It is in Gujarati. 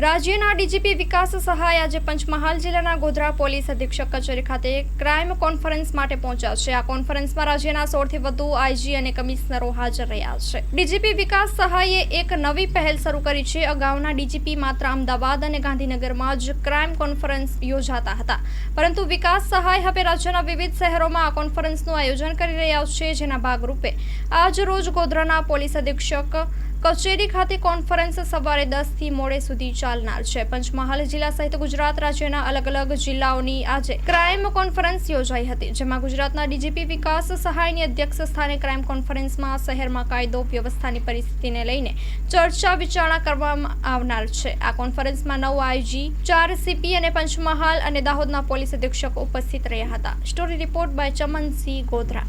રાજ્યના ડીજીપી વિકાસ સહાય આજે પંચમહાલ જિલ્લાના ગોધરા પોલીસ અધિક્ષક કચેરી ખાતે ક્રાઇમ કોન્ફરન્સ માટે પહોંચ્યા છે. આ કોન્ફરન્સમાં રાજ્યના સોળથી વધુ આઈજી અને કમિશનરો હાજર રહ્યા છે. ડીજીપી વિકાસ સહાયે એક નવી પહેલ શરૂ કરી છે. અગાઉના ડીજીપી માત્ર અમદાવાદ અને ગાંધીનગરમાં જ ક્રાઇમ કોન્ફરન્સ યોજાતા હતા. પરંતુ વિકાસ સહાય હવે રાજ્યના વિવિધ શહેરોમાં આ કોન્ફરન્સનું આયોજન કરી રહ્યા છે. જેના ભાગરૂપે આજ રોજ ગોધરાના પોલીસ અધિક્ષક કચેરી ખાતે કોન્ફરન્સ સવારે દસથી મોડે સુધી ચાલનાર છે. પંચમહાલ જિલ્લા સહિત ગુજરાત રાજ્યના અલગ અલગ જિલ્લાઓની આજે ક્રાઇમ કોન્ફરન્સ યોજાઈ હતી, જેમાં ગુજરાતના ડીજીપી વિકાસ સહાયની અધ્યક્ષ સ્થાને ક્રાઇમ કોન્ફરન્સમાં શહેરમાં કાયદો, વ્યવસ્થાની પરિસ્થિતિને લઈને ચર્ચા વિચારણા કરવામાં આવનાર છે. આ કોન્ફરન્સમાં નવ આઈજી, ચાર સીપી અને પંચમહાલ અને દાહોદના પોલીસ અધિક્ષકો ઉપસ્થિત રહ્યા હતા. Story report by Chamansinh Godhra.